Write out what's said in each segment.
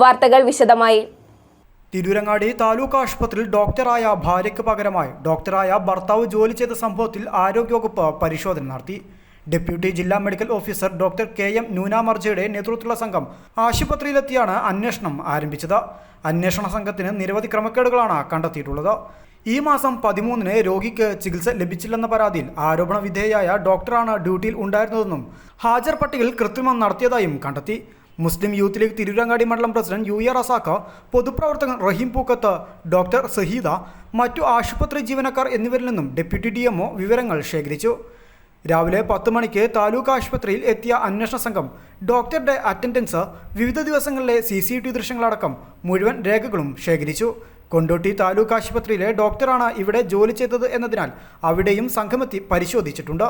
വാർത്തകൾ വിശദമായി. തിരൂരങ്ങാടി താലൂക്ക് ആശുപത്രിയിൽ ഡോക്ടറായ ഭാര്യയ്ക്ക് പകരമായി ഡോക്ടറായ ഭർത്താവ് ജോലി ചെയ്ത സംഭവത്തിൽ ആരോഗ്യവകുപ്പ് പരിശോധന നടത്തി. ഡെപ്യൂട്ടി ജില്ലാ medical officer doctor K M നൂനാമർജയുടെ നേതൃത്വത്തിലുള്ള സംഘം ആശുപത്രിയിലെത്തിയാണ് അന്വേഷണം ആരംഭിച്ചത്. അന്വേഷണ സംഘത്തിന് നിരവധി ക്രമക്കേടുകളാണ് കണ്ടെത്തിയിട്ടുള്ളത്. ഈ മാസം പതിമൂന്നിന് രോഗിക്ക് ചികിത്സ ലഭിച്ചില്ലെന്ന പരാതിയിൽ ആരോപണ വിധേയയായ ഡോക്ടറാണ് ഡ്യൂട്ടിയിൽ ഉണ്ടായിരുന്നതെന്നും ഹാജർ പട്ടികയിൽ കൃത്രിമം നടത്തിയതായും കണ്ടെത്തി. മുസ്ലിം യൂത്ത് ലീഗ് തിരൂരങ്ങാടി മണ്ഡലം പ്രസിഡന്റ് യു എ റസാഖ് പൊതുപ്രവർത്തകൻ റഹീം പൂക്കത്ത് ഡോക്ടർ സഹീദ മറ്റു ആശുപത്രി ജീവനക്കാർ എന്നിവരിൽ നിന്നും ഡെപ്യൂട്ടി ഡി വിവരങ്ങൾ ശേഖരിച്ചു. രാവിലെ പത്ത് മണിക്ക് താലൂക്ക് ആശുപത്രിയിൽ എത്തിയ അന്വേഷണ സംഘം ഡോക്ടറുടെ അറ്റൻഡൻസ് വിവിധ ദിവസങ്ങളിലെ സി സി ടി ദൃശ്യങ്ങളടക്കം മുഴുവൻ രേഖകളും ശേഖരിച്ചു. കൊണ്ടോട്ടി താലൂക്ക് ആശുപത്രിയിലെ ഡോക്ടറാണ് ഇവിടെ ജോലി ചെയ്തത് എന്നതിനാൽ അവിടെയും സംഘമെത്തി പരിശോധിച്ചിട്ടുണ്ട്.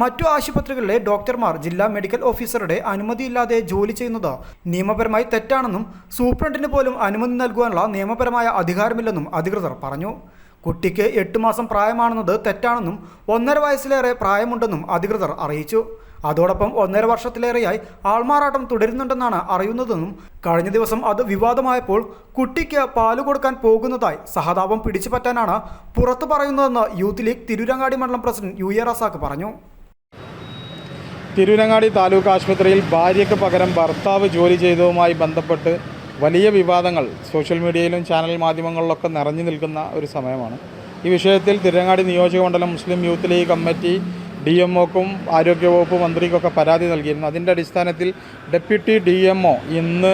മറ്റു ആശുപത്രികളിലെ ഡോക്ടർമാർ ജില്ലാ മെഡിക്കൽ ഓഫീസറുടെ അനുമതിയില്ലാതെ ജോലി ചെയ്യുന്നത് നിയമപരമായി തെറ്റാണെന്നും സൂപ്രണ്ടിന് പോലും അനുമതി നൽകുവാനുള്ള നിയമപരമായ അധികാരമില്ലെന്നും അധികൃതർ പറഞ്ഞു. കുട്ടിക്ക് എട്ട് മാസം പ്രായമാണെന്നത് തെറ്റാണെന്നും ഒന്നര വയസ്സിലേറെ പ്രായമുണ്ടെന്നും അധികൃതർ അറിയിച്ചു. അതോടൊപ്പം ഒന്നര വർഷത്തിലേറെയായി ആൾമാറാട്ടം തുടരുന്നുണ്ടെന്നാണ് അറിയുന്നതെന്നും കഴിഞ്ഞ ദിവസം അത് വിവാദമായപ്പോൾ കുട്ടിക്ക് പാൽ കൊടുക്കാൻ പോകുന്നതായി സഹതാപം പിടിച്ചുപറ്റാനാണ് പുറത്തു പറയുന്നതെന്ന് യൂത്ത് ലീഗ് തിരൂരങ്ങാടി മണ്ഡലം പ്രസിഡന്റ് യു എ റസാക്ക് പറഞ്ഞു. തിരൂരങ്ങാടി താലൂക്ക് ആശുപത്രിയിൽ ഭാര്യയ്ക്ക് പകരം ഭർത്താവ് ജോലി ചെയ്തതുമായി ബന്ധപ്പെട്ട് വലിയ വിവാദങ്ങൾ സോഷ്യൽ മീഡിയയിലും ചാനൽ മാധ്യമങ്ങളിലൊക്കെ നിറഞ്ഞു നിൽക്കുന്ന ഒരു സമയമാണ്. ഈ വിഷയത്തിൽ തിരുരങ്ങാടി നിയോജകമണ്ഡലം Muslim youth league committee D M ഒക്കും ആരോഗ്യവകുപ്പ് മന്ത്രിക്കൊക്കെ പരാതി നൽകിയിരുന്നു. അതിന്റെ അടിസ്ഥാനത്തിൽ ഡെപ്യൂട്ടി ഡി എം ഒ ഇന്ന്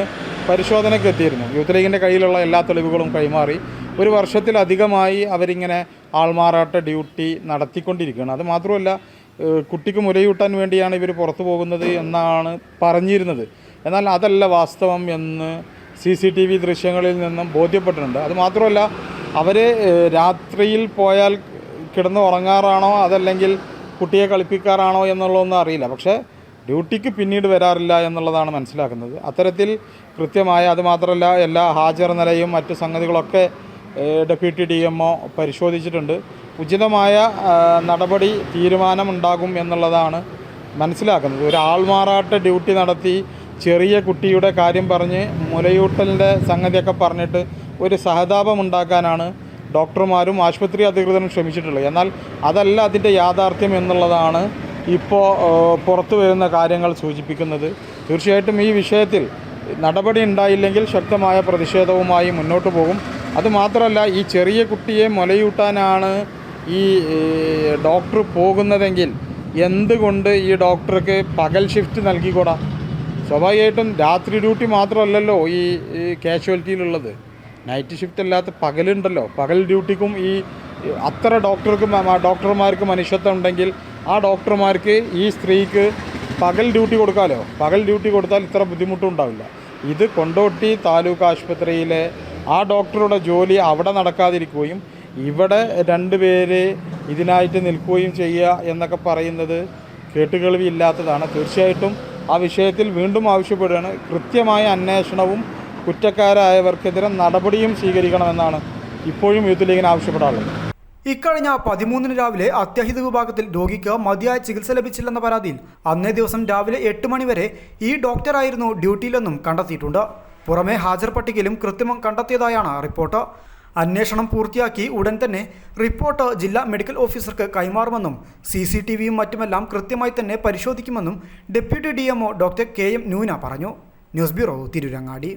പരിശോധനയ്ക്ക് എത്തിയിരുന്നു. യൂത്ത് ലീഗിന്റെ കയ്യിലുള്ള എല്ലാ തെളിവുകളും കൈമാറി. ഒരു വർഷത്തിലധികമായി അവരിങ്ങനെ ആൾമാറാട്ട ഡ്യൂട്ടി നടത്തിക്കൊണ്ടിരിക്കുകയാണ്. അത് മാത്രമല്ല കുട്ടിക്ക് മുലയൂട്ടാൻ വേണ്ടിയാണ് ഇവർ പുറത്തു പോകുന്നത് എന്നാണ് പറഞ്ഞിരുന്നത്. എന്നാൽ അതല്ല വാസ്തവം എന്ന് സി സി ടി വി ദൃശ്യങ്ങളിൽ നിന്നും ബോധ്യപ്പെട്ടിട്ടുണ്ട്. അത് മാത്രമല്ല അവർ രാത്രിയിൽ പോയാൽ കിടന്ന് ഉറങ്ങാറാണോ അതല്ലെങ്കിൽ കുട്ടിയെ കളിപ്പിക്കാറാണോ എന്നുള്ളതൊന്നും അറിയില്ല. പക്ഷേ ഡ്യൂട്ടിക്ക് പിന്നീട് വരാറില്ല എന്നുള്ളതാണ് മനസ്സിലാക്കുന്നത്. അത്തരത്തിൽ കൃത്യമായ അതുമാത്രമല്ല എല്ലാ ഹാജർ നിലയും മറ്റ് സംഗതികളൊക്കെ ഡെപ്യൂട്ടി ഡി എം ഒ പരിശോധിച്ചിട്ടുണ്ട്. ഉചിതമായ നടപടി തീരുമാനമുണ്ടാകും എന്നുള്ളതാണ് മനസ്സിലാക്കുന്നത്. ഒരു ആൾമാറാട്ട് ഡ്യൂട്ടി നടത്തി ചെറിയ കുട്ടിയുടെ കാര്യം പറഞ്ഞ് മുലയൂട്ടലിന്റെ സംഗതിയൊക്കെ പറഞ്ഞിട്ട് ഒരു സഹതാപം ഉണ്ടാക്കാനാണ് ഡോക്ടർമാരും ആശുപത്രി അധികൃതരും ശ്രമിച്ചിട്ടുള്ളത് എന്നാൽ അതല്ല അതിന്റെ യാഥാർത്ഥ്യം എന്നുള്ളതാണ് ഇപ്പോൾ പുറത്തു വരുന്ന കാര്യങ്ങൾ സൂചിപ്പിക്കുന്നത്. തീർച്ചയായിട്ടും ഈ വിഷയത്തിൽ നടപടി ഉണ്ടായില്ലെങ്കിൽ ശക്തമായ പ്രതിഷേധവുമായി മുന്നോട്ട് പോകും. അതുമാത്രമല്ല ഈ ചെറിയ കുട്ടിയെ മുലയൂട്ടാനാണ് ഈ ഡോക്ടർ പോകുന്നതെങ്കിൽ എന്തുകൊണ്ട് ഈ ഡോക്ടർക്ക് പകൽ ഷിഫ്റ്റ് നൽകിക്കൂടാ? സ്വാഭാവികമായിട്ടും രാത്രി ഡ്യൂട്ടി മാത്രമല്ലല്ലോ ഈ കാഷ്വാലിറ്റിയിലുള്ളത് നൈറ്റ് ഷിഫ്റ്റ് അല്ലാത്ത പകലുണ്ടല്ലോ. പകൽ ഡ്യൂട്ടിക്കും ഈ അത്ര ഡോക്ടർക്കും ഡോക്ടർമാർക്ക് മനുഷ്യത്വം ഉണ്ടെങ്കിൽ ആ ഡോക്ടർമാർക്ക് ഈ സ്ത്രീക്ക് പകൽ ഡ്യൂട്ടി കൊടുക്കാമല്ലോ പകൽ ഡ്യൂട്ടി കൊടുത്താൽ ഇത്ര ബുദ്ധിമുട്ടും ഉണ്ടാവില്ല. ഇത് കൊണ്ടോട്ടി താലൂക്ക് ആശുപത്രിയിലെ ആ ഡോക്ടറുടെ ജോലി അവിടെ നടക്കാതിരിക്കുകയും ഇവിടെ രണ്ടുപേര് ഇതിനായിട്ട് നിൽക്കുകയും ചെയ്യുക എന്നൊക്കെ പറയുന്നത് കേട്ടുകേൾവി ഇല്ലാത്തതാണ് തീർച്ചയായിട്ടും ആ വിഷയത്തിൽ വീണ്ടും ആവശ്യപ്പെടുകയാണ്. കൃത്യമായ അന്വേഷണവും കുറ്റക്കാരായവർക്കെതിരെ നടപടിയും സ്വീകരിക്കണമെന്നാണ് ഇപ്പോഴും യൂത്ത് ലീഗിന് ആവശ്യപ്പെടാറുള്ളത്. ഇക്കഴിഞ്ഞ പതിമൂന്നിന് രാവിലെ അത്യാഹിത വിഭാഗത്തിൽ രോഗിക്ക് മതിയായ ചികിത്സ ലഭിച്ചില്ലെന്ന പരാതിയിൽ അന്നേ ദിവസം രാവിലെ എട്ട് മണിവരെ ഈ ഡോക്ടറായിരുന്നു ഡ്യൂട്ടിയിലെന്നും കണ്ടെത്തിയിട്ടുണ്ട്. പുറമെ ഹാജർ പട്ടികയിലും കൃത്രിമം കണ്ടെത്തിയതായാണ് റിപ്പോർട്ട്. അന്വേഷണം പൂർത്തിയാക്കി ഉടൻ തന്നെ റിപ്പോർട്ട് ജില്ലാ മെഡിക്കൽ ഓഫീസർക്ക് കൈമാറുമെന്നും സി സി ടി വിയും മറ്റുമെല്ലാം കൃത്യമായി തന്നെ പരിശോധിക്കുമെന്നും deputy D doctor K M Noona പറഞ്ഞു. News bureau Tirurangadi.